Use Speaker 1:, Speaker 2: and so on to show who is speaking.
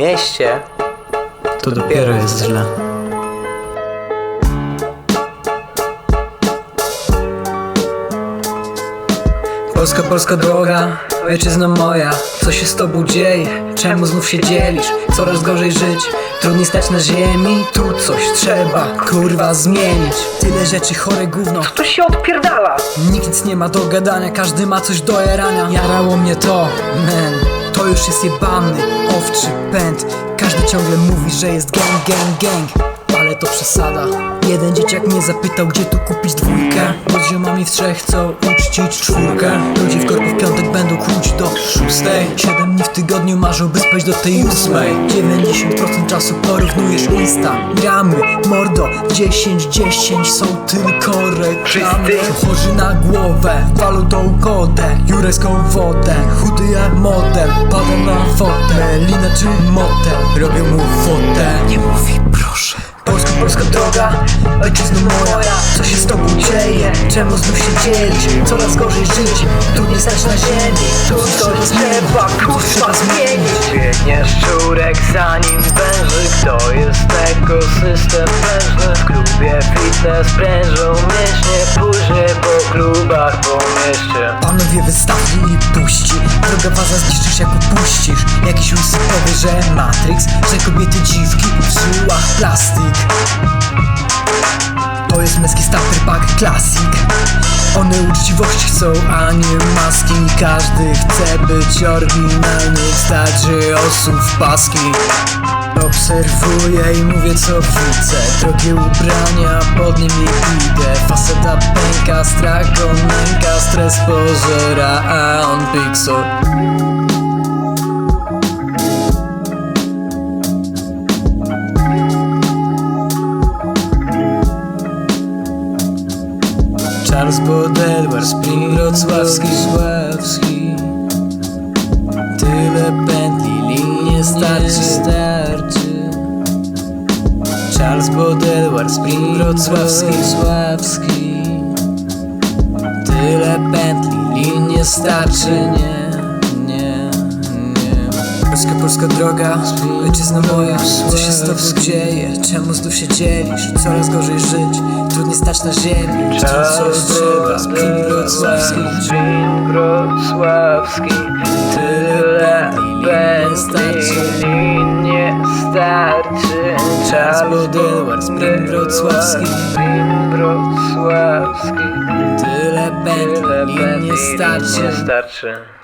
Speaker 1: mieście,
Speaker 2: To dopiero jest źle. Polska, polska droga, ojczyzna moja Co się z tobą dzieje? Czemu znów się dzielisz? Coraz gorzej żyć, trudniej stać na ziemi Tu coś trzeba, kurwa, zmienić Tyle rzeczy, chore gówno
Speaker 1: to się odpierdala.
Speaker 2: Nikt nic nie ma do gadania, każdy ma coś do jarania Jarało mnie to, man, to już jest jebany owczy pęd. Każdy ciągle mówi, że jest gang, gang, gang ale to przesada. Jeden dzieciak mnie zapytał, gdzie tu kupić dwójkę. Z ziomami w trzech chcą uczcić czwórkę. Ludzi w korpo w piątek będą kłuć do szóstej. Siedem dni w tygodniu marzą, by spać do tej ósmej. 90% czasu porównujesz Insta. Gramy, mordo, 10-10 są tylko reklamy. Chorzy na głowę, walą tą kodę Jureską wodę, chudy jak model Pada na fotę, lina czy motel Robią mu fotę. Nie mówi proszę Polska, droga, ojczyzno moja. Co się z tobą dzieje? Czemu znów się dzielisz? Coraz gorzej żyć, trudniej stać na ziemi. Tu coś trzeba, kurwa zmienić.
Speaker 1: Biegnie szczurek zanim wężyk To jest ekosystem wężny W klubie fitness prężą mięśnie. Później po klubach po mieście
Speaker 2: Panowie wystawni i puści. Droga waza zniszczysz jak upuścisz Jakiś łysy powie, że Matrix Że kobiety dziwki, w plastik. To jest męski starter pack classic One uczciwości chcą, a nie maski. Każdy chce być oryginalny Wystarczy osób w paski. Obserwuję i mówię co widzę. Drogie ubrania, pod nimi idę. Fasada pęka, strach go nęka Stres pożera, a on pixel Charles Baudelaire, Spring Wrocławski, Sławski Tyle pętli, lin nie starczy, starczy. Charles Baudelaire, Spring Wrocławski, Sławski Tyle pętli, lin nie starczy, nie Polska, polska droga, ojczyzna moja Co się z tobą dzieje? Czemu znów się dzielisz? Coraz gorzej żyć, trudniej stać na ziemi. Coś trzeba, Spring Wrocławski.
Speaker 1: Spin wrocławski. Tyle pętli nie starczy.
Speaker 2: Charles Baudelaire, Spring Wrocławski.
Speaker 1: Spin wrocławski.
Speaker 2: Tyle pętli, lin nie starczy
Speaker 1: nie starczy